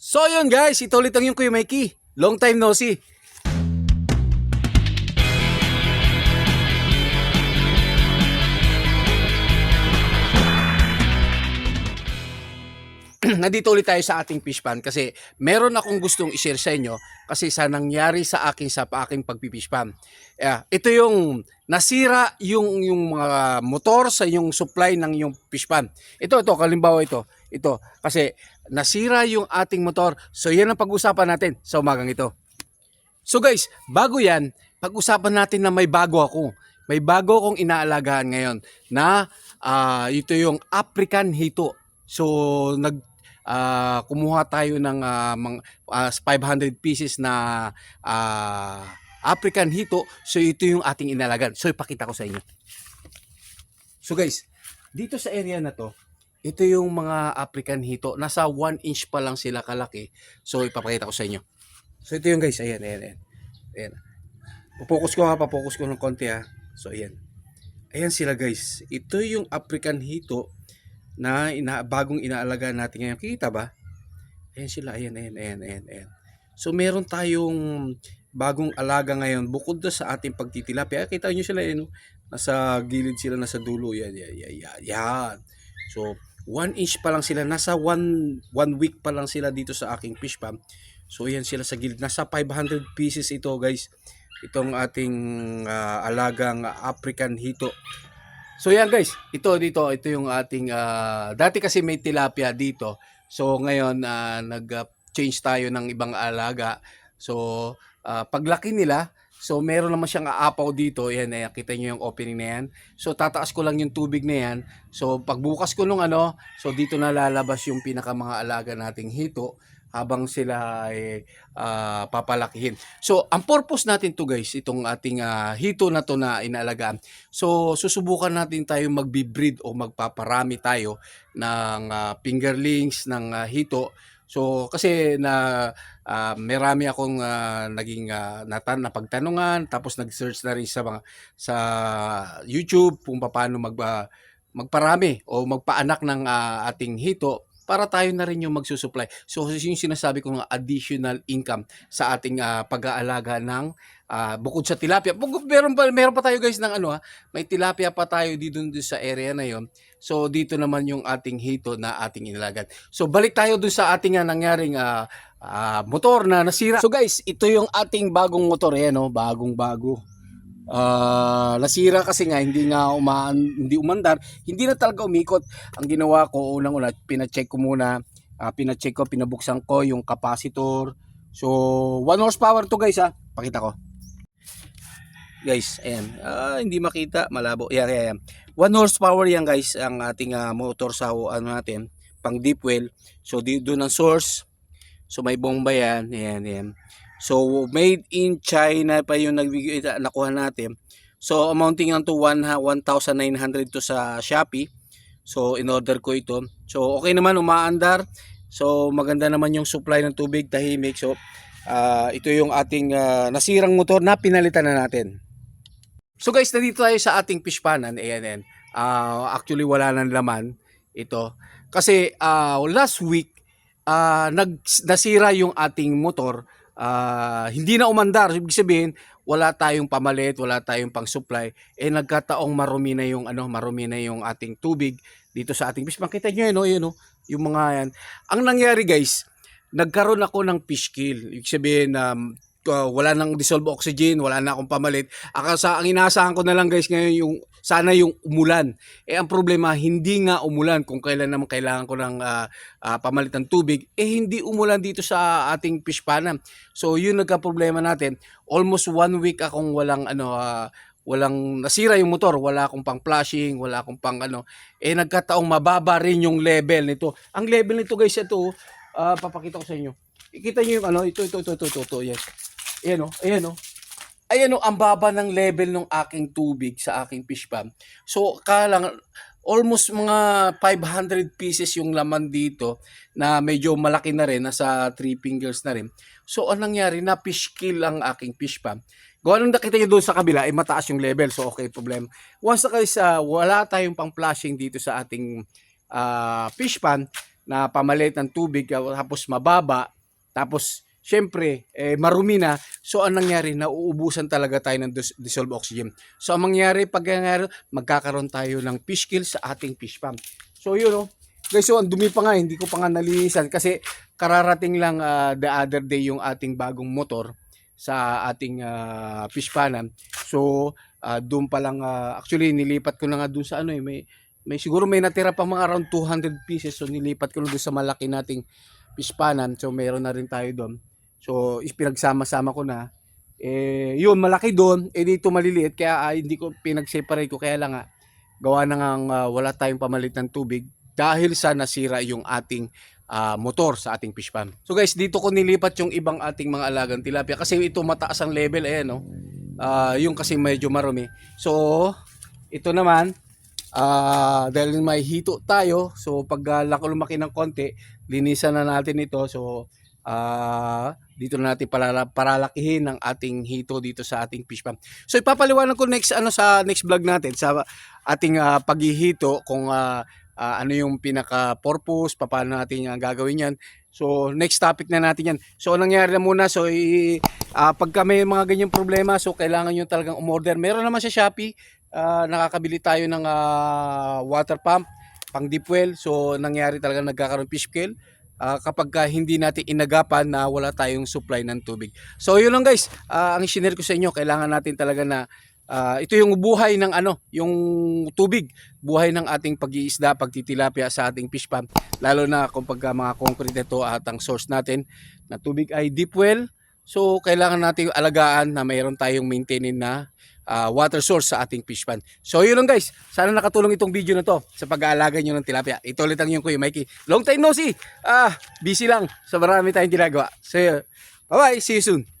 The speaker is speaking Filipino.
So yun guys, ito ulit ang yung Kuya Mikey. Long time no see. Nandito ulit tayo sa ating fish pan kasi meron akong gustong i-share sa inyo kasi sa nangyari sa akin sa aking pagpipish pan. Yeah, ito yung nasira yung yung mga motor sa yung supply ng yung fish pan. Ito ito kalimbawa ito. Ito kasi nasira yung ating motor. So yan ang pag-usapan natin sa umagang ito. So guys, bago yan, pag-usapan natin na may bago ako. May bago akong inaalagaan ngayon na ah, ito yung African Hito. So nag ah, kumuha tayo ng ah, mga, ah, 500 pieces na ah, African Hito. So ito yung ating inalagaan. So ipakita ko sa inyo. So guys, dito sa area na to, ito yung mga African Hito. Nasa 1 inch pa lang sila kalaki. So ipapakita ko sa inyo. So ito yung guys, ayan, ayan, ayan. Ayan. Papokus ko ha, papokus ko ng konti ha. So ayan. Ayan sila guys. Ito yung African Hito na ina, bagong inaalagaan natin ngayon. Kita ba? Ayan sila, ayan, ayan, ayan, ayan, ayan. So meron tayong bagong alaga ngayon bukod doon sa ating pagtitilapia. Kita nyo sila, eh, no? nasa gilid sila, nasa dulo. Yan, yan, yan, yan. yan. So, one inch pa lang sila. Nasa one, one week pa lang sila dito sa aking fish farm. So, yan sila sa gilid. Nasa 500 pieces ito, guys. Itong ating ah, alagang African Hito. So, yan, guys. Ito, dito. Ito yung ating... ah, dati kasi may tilapia dito. So, ngayon, ah, nag-change tayo ng ibang alaga. So, ah, paglaki nila, So meron naman siyang aapaw dito. Yan, eh, kita niyo yung opening na yan. So tataas ko lang yung tubig na yan. So pagbukas ko nung ano, so dito na lalabas yung pinaka mga alaga nating hito habang sila ay ah, papalakihin. So ang purpose natin to guys, itong ating ah, hito na to na inaalagaan. So susubukan natin tayo magbi-breed o magpaparami tayo ng ah, fingerlings ng ah, hito. So kasi na ah, marami akong ah, naging uh, natan napagtanungan tapos nag-search na rin sa mga sa YouTube kung paano mag ah, magparami o magpaanak ng ah, ating hito para tayo na rin yung magsusupply. So yung sinasabi ko ng additional income sa ating ah, pag-aalaga ng ah, bukod sa tilapia. Meron pa meron pa tayo guys ng ano ha, may tilapia pa tayo dito sa area na yon. So dito naman yung ating hito na ating inilagad. So balik tayo dun sa ating ah, nangyaring ah, ah, motor na nasira. So guys, ito yung ating bagong motor eh no, bagong bago. Ah, nasira kasi nga hindi nga umaan, hindi umandar, hindi na talaga umikot. Ang ginawa ko unang-una, pina-check ko muna, ah, pina-check ko, pinabuksan ko yung capacitor. So, 1 horsepower to guys ha. Pakita ko. Guys, ayan. Ah, hindi makita, malabo. Yan, yan, yan. 1 horsepower yan guys, ang ating ah, motor sa ano natin, pang deep well. So, doon ang source. So, may bomba yan. Ayan, ayan. So, made in China pa yung nagbigay, nakuha natin. So, amounting lang to 1 ha- 1,900 to sa Shopee. So, in-order ko ito. So, okay naman, umaandar. So, maganda naman yung supply ng tubig, tahimik. So, ah, ito yung ating ah, nasirang motor na pinalitan na natin. So guys, nandito tayo sa ating fish panan. Ayan, ayan. Ah, actually, wala nang laman ito. Kasi ah, last week, ah, nag, nasira yung ating motor. Ah, hindi na umandar. Ibig sabihin, wala tayong pamalit, wala tayong pang-supply. Eh, nagkataong marumi na yung, ano, marumi na yung ating tubig dito sa ating fish pan. Kita nyo yun, oh, yun, oh, yung mga yan. Ang nangyari guys, nagkaroon ako ng fish kill. Ibig sabihin, um, uh, wala nang dissolve oxygen, wala na akong pamalit. Akasa, ang inaasahan ko na lang guys ngayon yung sana yung umulan. Eh ang problema, hindi nga umulan kung kailan naman kailangan ko ng ah, ah, pamalit ng tubig. Eh hindi umulan dito sa ating fish pan. So yun nagka-problema natin. Almost one week akong walang ano ah, walang nasira yung motor, wala akong pang flashing, wala akong pang ano. Eh nagkataong mababa rin yung level nito. Ang level nito guys, ito ah, papakita ko sa inyo. Ikita niyo yung ano, ito, ito, ito, ito, ito, ito, yes. Ayan o, ayan o. Ayan o, ang baba ng level ng aking tubig sa aking fish pump. So, kalang almost mga 500 pieces yung laman dito na medyo malaki na rin, nasa 3 fingers na rin. So, anong nangyari? Na fish kill ang aking fish pump. Gawa nung nakita nyo doon sa kabila, ay mataas yung level. So, okay, problem. Once na guys, ah, wala tayong pang flashing dito sa ating ah, fish pan, na pamalit ng tubig tapos mababa tapos syempre eh, marumi na. So ang nangyari nauubusan talaga tayo ng dis- dissolved oxygen. So ang mangyari pag nangyari magkakaroon tayo ng fish kill sa ating fish pump. So yun oh. Guys so ang dumi pa nga hindi ko pa nga nalinisan kasi kararating lang ah, the other day yung ating bagong motor sa ating ah, fish panan so ah, doon pa lang ah, actually nilipat ko na nga doon sa ano eh. May may siguro may natira pa mga around 200 pieces. So nilipat ko na doon sa malaki nating pispanan so meron na rin tayo doon so pinagsama-sama ko na eh yun malaki doon eh dito maliliit kaya ah, hindi ko pinag-separate ko kaya lang nga gawa na nga ah, wala tayong pamalit ng tubig dahil sa nasira yung ating ah, motor sa ating fish pan. So guys, dito ko nilipat yung ibang ating mga alagang tilapia kasi ito mataas ang level ayan no. Ah, yung kasi medyo marumi. So ito naman ah dahil may hito tayo, so pag uh, lumaki ng konti, linisan na natin ito. So ah dito na natin palala, paralakihin ang ating hito dito sa ating fish pump. So ipapaliwanag ko next ano sa next vlog natin sa ating ah, paghihito kung ah, ah, ano yung pinaka purpose, paano natin yung gagawin yan. So next topic na natin yan. So nangyari na muna, so i, ah, pagka may mga ganyang problema, so kailangan nyo talagang umorder. Meron naman sa Shopee, ah, nakakabili tayo ng ah, water pump, pang deep well. So nangyari talaga nagkakaroon fish kill. Ah, kapag ka hindi natin inagapan na wala tayong supply ng tubig. So yun lang guys, Ah, ang sinare ko sa inyo, kailangan natin talaga na ah, ito yung buhay ng ano, yung tubig, buhay ng ating pag-iisda, pagtitilapia sa ating fish pump. Lalo na kung pagka mga concrete ito at ang source natin na tubig ay deep well. So kailangan natin alagaan na mayroon tayong maintaining na ah, water source sa ating fish pond. So yun lang guys, sana nakatulong itong video na to sa pag-aalaga nyo ng tilapia. Ito ulit ang yung Kuya Mikey. Long time no see. Ah, busy lang. So marami tayong ginagawa. So bye bye, see you soon.